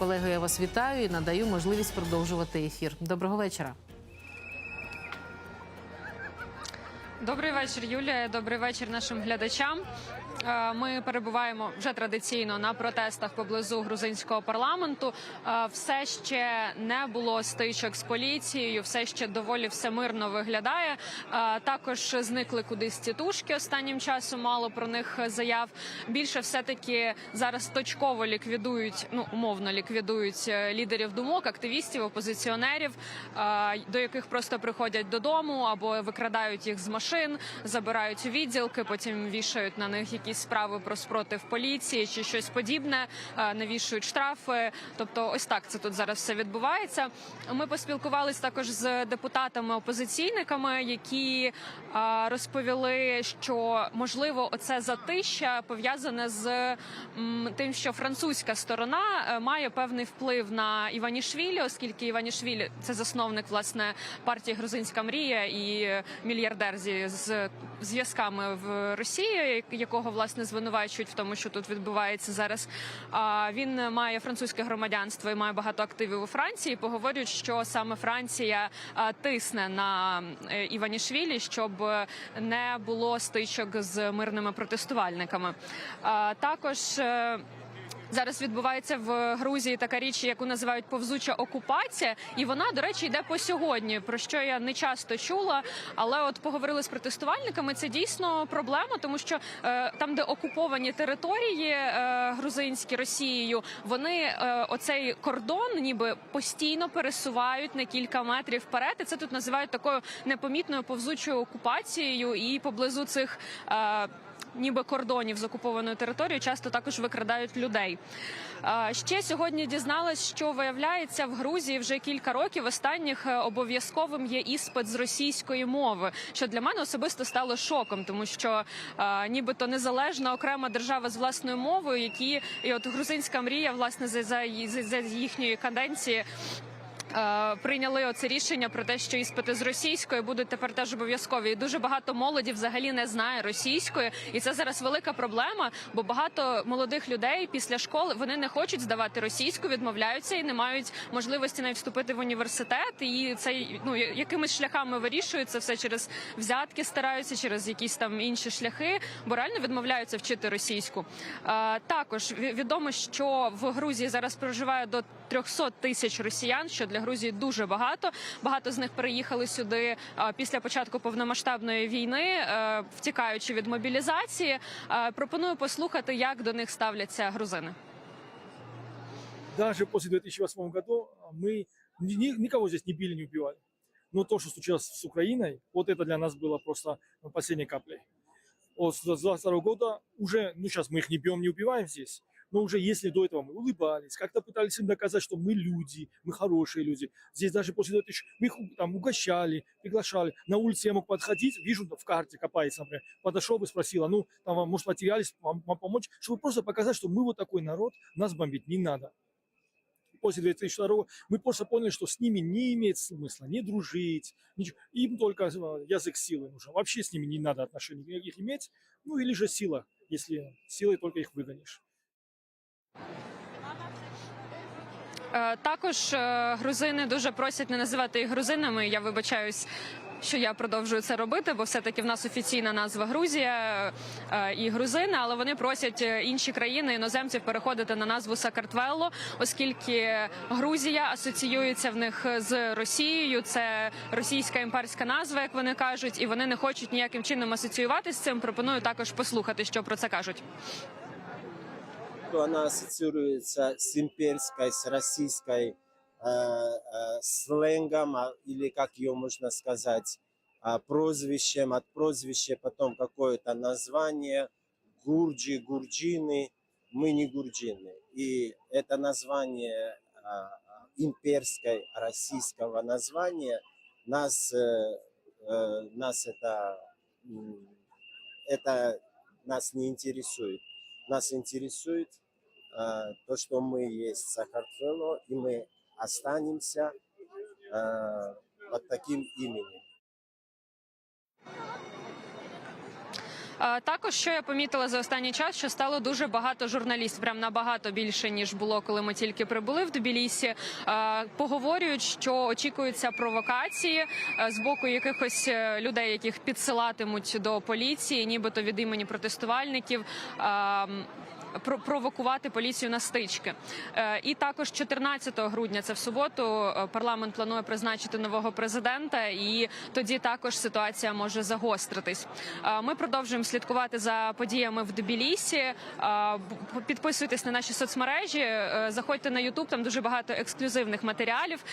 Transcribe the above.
Колего, я вас вітаю і надаю можливість продовжувати ефір. Доброго вечора. Добрий вечір, Юлія. Добрий вечір нашим глядачам. Е, Ми перебуваємо вже традиційно на протестах поблизу грузинського парламенту. Е, Все ще не було стичок з поліцією, все ще доволі все мирно виглядає. Е, Також зникли кудись тітушки останнім часом. Мало про них заяв. Більше все таки зараз точково ліквідують, ну умовно ліквідують лідерів думок, активістів, опозиціонерів, до яких просто приходять додому або викрадають їх з машин, забирають у відділки, потім вішають на них якісь справи про спротив поліції чи щось подібне, е, навішують штрафи. Тобто, ось так це тут зараз все відбувається. Ми поспілкувалися також з депутатами-опозиційниками, які е, розповіли, що можливо оце затища пов'язане з тим, що французька сторона е, має певний вплив на Іванішвілі, оскільки Іванішвілі це засновник власне партії Грузинська мрія і мільярдер зі з зв'язками в Росії, якого власне звинувачують в тому, що тут відбувається зараз. Він має французьке громадянство і має багато активів у Франції. Поговорюють, що саме Франція тисне на е, Іванішвілі, щоб не було стичок з мирними протестувальниками. Також е, Зараз відбувається в Грузії така річ, яку називають повзуча окупація, і вона, до речі, йде по сьогодні. Про що я не часто чула. Але от поговорили з протестувальниками. Це дійсно проблема, тому що е, там, де окуповані території е, грузинські Росією, вони е, оцей кордон, ніби постійно пересувають на кілька метрів вперед. І це тут називають такою непомітною повзучою окупацією, і поблизу цих. Е, ніби кордонів з окупованою територією часто також викрадають людей. Ще сьогодні дізналась, що виявляється в Грузії вже кілька років останніх е, обов'язковим є іспит з російської мови, що для мене особисто стало шоком, тому що нібито незалежна окрема держава з власною мовою, які і от грузинська мрія, власне, за, за, за їхньої каденції. Е, Прийняли оце рішення про те, що іспити з російської будуть тепер теж обов'язкові. І дуже багато молоді взагалі не знає російської, і це зараз велика проблема. Бо багато молодих людей після школи вони не хочуть здавати російську, відмовляються і не мають можливості навіть вступити в університет. І це ну якимись шляхами вирішується все через взятки, стараються через якісь там інші шляхи, бо реально відмовляються вчити російську. Е, Також відомо, що в Грузії зараз проживає до 300 тисяч росіян, що для Грузії дуже багато. Багато з них переїхали сюди е, після початку повномасштабної війни, е, втікаючи від мобілізації. Е, Пропоную послухати, як до них ставляться грузини. даже после 2008 года мы ни- ни- никого здесь не били, не убивали. Но то, что случилось с Украиной, вот это для нас было просто ну, последней каплей. Вот с 22 года уже, ну сейчас мы их не бьем, не убиваем здесь, но уже если до этого мы улыбались, как-то пытались им доказать, что мы люди, мы хорошие люди. Здесь даже после 2000 мы их там угощали, приглашали. На улице я мог подходить, вижу в карте копается, например, подошел бы, спросил, а ну, там вам, может, потерялись, вам, вам помочь, чтобы просто показать, что мы вот такой народ, нас бомбить не надо после 2002 мы просто поняли, что с ними не имеет смысла не дружить, ничего. им только э, язык силы нужен. Вообще с ними не надо отношений никаких иметь, ну или же сила, если силой только их выгонишь. Е, Також е, грузини дуже просять не називати їх грузинами. Я вибачаюсь. Що я продовжую це робити, бо все-таки в нас офіційна назва Грузія е, і грузини, але вони просять інші країни іноземців переходити на назву Сакартвелло, оскільки Грузія асоціюється в них з Росією. Це російська імперська назва, як вони кажуть, і вони не хочуть ніяким чином асоціюватися з цим. Пропоную також послухати, що про це кажуть. Что она ассоциируется с имперской, с российской э, э, сленгом, а, или как ее можно сказать, а, прозвищем, от прозвища потом какое-то название, гурджи, гурджины, мы не гурджины. И это название а, имперской, российского названия. Нас, э, э, нас это, это нас не интересует нас интересует э, то, что мы есть Сахартвело, и мы останемся э, под таким именем. Також що я помітила за останній час, що стало дуже багато журналістів, прям набагато більше ніж було, коли ми тільки прибули в Тбілісі. Е, Поговорюють, що очікуються провокації е, з боку якихось е, людей, яких підсилатимуть до поліції, нібито від імені протестувальників. Провокувати поліцію на стички. Е, І також 14 грудня, це в суботу, е, парламент планує призначити нового президента, і тоді також ситуація може загостритись. Е, Ми продовжуємо слідкувати за подіями в Тбілісі. Підписуйтесь на наші соцмережі, заходьте на Ютуб, там дуже багато ексклюзивних матеріалів.